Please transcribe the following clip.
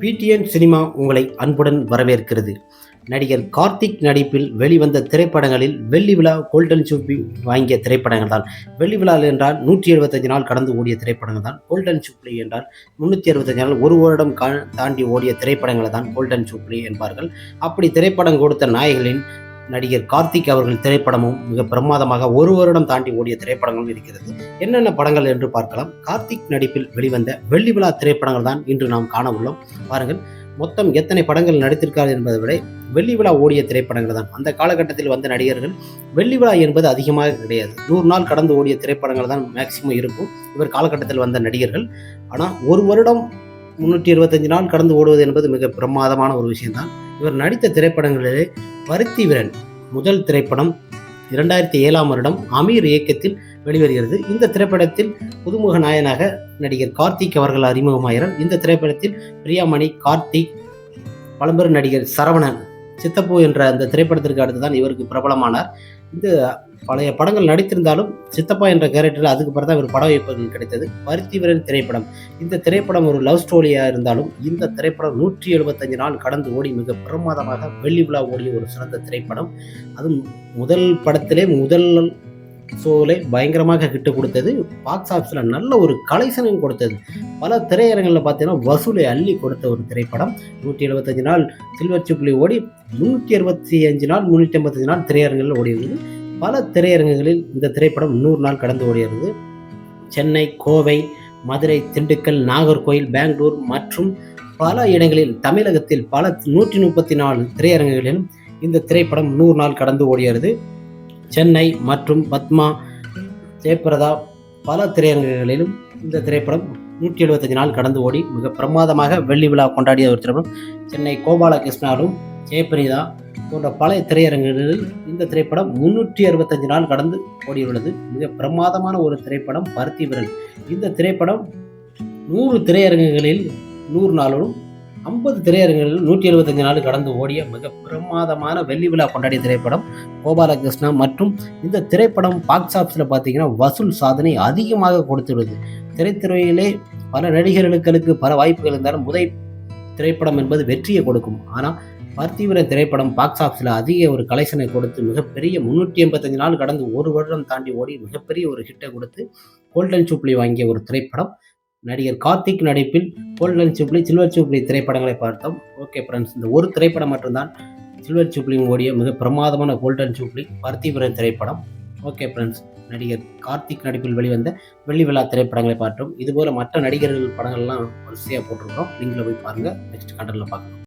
PTN cinema உங்களை அன்புடன் வரவேற்கிறது. நடிகர் கார்த்திக் நடிப்பில் வெளிவந்த திரைப்படங்களில் வெள்ளி விழா கோல்டன் சூப்பி வாங்கிய திரைப்படங்கள் தான் வெள்ளி விழா என்றால் நூற்றி எழுபத்தஞ்சு நாள் கடந்து ஓடிய திரைப்படங்கள் தான் கோல்டன் சூப்ளி என்றால் முந்நூற்றி அறுபத்தஞ்சு நாள் ஒரு வருடம் தாண்டி ஓடிய திரைப்படங்களை தான் கோல்டன் சூப்ளி என்பார்கள். அப்படி திரைப்படம் கொடுத்த நாயகளின் நடிகர் கார்த்திக் அவர்கள் திரைப்படமும் மிக பிரமாதமாக ஒரு வருடம் தாண்டி ஓடிய திரைப்படங்களும் இருக்கிறது. என்னென்ன படங்கள் என்று பார்க்கலாம். கார்த்திக் நடிப்பில் வெளிவந்த வெள்ளி விழா திரைப்படங்கள் தான் இன்று நாம் காண உள்ளோம். பாருங்கள் மொத்தம் எத்தனை படங்கள் நடித்திருக்கார் என்பதை விட வெள்ளி விழா ஓடிய திரைப்படங்கள் தான். அந்த காலகட்டத்தில் வந்த நடிகர்கள் வெள்ளி விழா என்பது அதிகமாக கிடையாது. நூறு நாள் கடந்து ஓடிய திரைப்படங்கள் தான் மேக்சிமம் இருக்கும். இவர் காலகட்டத்தில் வந்த நடிகர்கள். ஆனால் ஒரு வருடம் முன்னூற்றி இருபத்தஞ்சு நாள் கடந்து ஓடுவது என்பது மிக பிரமாதமான ஒரு விஷயம்தான். இவர் நடித்த திரைப்படங்களிலே பருத்தி வீரன் முதல் திரைப்படம் இரண்டாயிரத்தி ஏழாம் வருடம் அமீர் இயக்கத்தில் வெளிவருகிறது. இந்த திரைப்படத்தில் புதுமுக நாயனாக நடிகர் கார்த்திக் அவர்கள் அறிமுகமாகிறார். இந்த திரைப்படத்தில் பிரியாமணி கார்த்திக் பழம்பெரும் நடிகர் சரவணன் சித்தப்பூ என்ற அந்த திரைப்படத்திற்கு அடுத்து தான் இவருக்கு பிரபலமானார். இந்த பழைய படங்கள் நடித்திருந்தாலும் சித்தப்பா என்ற கேரக்டரில் அதுக்கு பிறகு தான் ஒரு பட வைப்பது கிடைத்தது. பருத்திவரன் திரைப்படம். இந்த திரைப்படம் ஒரு லவ் ஸ்டோரியாக இருந்தாலும் இந்த திரைப்படம் நூற்றி எழுபத்தஞ்சு நாள் கடந்து ஓடி மிக பிரமாதமாக வெள்ளி விழா ஓடிய ஒரு சிறந்த திரைப்படம். அதுவும் முதல் படத்திலே முதல் ஷோவிலே பயங்கரமாக கிட்டு கொடுத்தது. பாக்ஸ் ஆஃபீஸில் நல்ல ஒரு கலெக்ஷனையும் கொடுத்தது. பல திரையரங்களில் பார்த்தீங்கன்னா வசூலை அள்ளி கொடுத்த ஒரு திரைப்படம். நூற்றி எழுபத்தஞ்சு நாள் சில்வர் சுப்ளி ஓடி முந்நூற்றி அறுபத்தி அஞ்சு நாள் முந்நூற்றி ஐம்பத்தஞ்சு நாள் திரையரங்களில் ஓடி இருந்தது பல திரையரங்குகளில் இந்த திரைப்படம் நூறு நாள் கடந்து ஓடியிருந்தது சென்னை கோவை மதுரை திண்டுக்கல் நாகர்கோயில் பெங்களூர் மற்றும் பல இடங்களில் தமிழகத்தில் பல நூற்றி முப்பத்தி நாலு திரையரங்குகளிலும் இந்த திரைப்படம் நூறு நாள் கடந்து ஓடியது. சென்னை மற்றும் பத்மா ஜெயபிரதா பல திரையரங்குகளிலும் இந்த திரைப்படம் நூற்றி எழுபத்தஞ்சு நாள் கடந்து ஓடி மிக பிரமாதமாக வெள்ளி விழா கொண்டாடிய ஒரு திரைப்படம். சென்னை கோபாலகிருஷ்ணாலும் ஜெயபிரதா போன்ற பல திரையரங்குகளில் இந்த திரைப்படம் முன்னூற்றி அறுபத்தஞ்சு நாள் கடந்து ஓடியுள்ளது. மிக பிரமாதமான ஒரு திரைப்படம் பருத்தி விரல். இந்த திரைப்படம் நூறு திரையரங்குகளில் நூறு நாளும் ஐம்பது திரையரங்குகளில் நூற்றி எழுபத்தஞ்சு நாள் கடந்து ஓடிய மிக பிரமாதமான வெள்ளி விழா கொண்டாடிய திரைப்படம் கோபாலகிருஷ்ணா மற்றும் இந்த திரைப்படம் பாக்ஸ் ஆஃபீஸில் பார்த்தீங்கன்னா வசூல் சாதனை அதிகமாக கொடுத்துள்ளது. திரைத்துறையிலே பல நடிகர்களுக்கு பல வாய்ப்புகள் இருந்தாலும் முதல் திரைப்படம் என்பது வெற்றியை கொடுக்கும். ஆனால் பார்த்திவரன் திரைப்படம் பாக்ஸ் ஆஃபீஸில் அதிக ஒரு கலெக்ஷனை கொடுத்து மிகப்பெரிய முந்நூற்றி எண்பத்தஞ்சு நாள் கடந்து ஒரு வருடம் தாண்டி ஓடி மிகப்பெரிய ஒரு ஹிட்டை கொடுத்து கோல்டன் சூப்ளி வாங்கிய ஒரு திரைப்படம். நடிகர் கார்த்திக் நடிப்பில் கோல்டன் சூப்ளி சில்வர் சூப்ளி திரைப்படங்களை பார்த்தோம். ஓகே ஃப்ரெண்ட்ஸ் இந்த ஒரு திரைப்படம் மட்டும்தான் சில்வர் சூப்ளியும் ஓடிய மிக பிரமாதமான கோல்டன் சூப்ளி பார்த்திபுரன் திரைப்படம். ஓகே ஃப்ரெண்ட்ஸ் நடிகர் கார்த்திக் நடிப்பில் வெளிவந்த வெள்ளி விழா திரைப்படங்களை பார்த்தோம். இதுபோல் மற்ற நடிகர்கள் படங்கள்லாம் வரிசையாக போட்டிருக்கோம் நீங்களும் போய் பாருங்கள் நெக்ஸ்ட் கண்டனில் பார்க்கலாம்.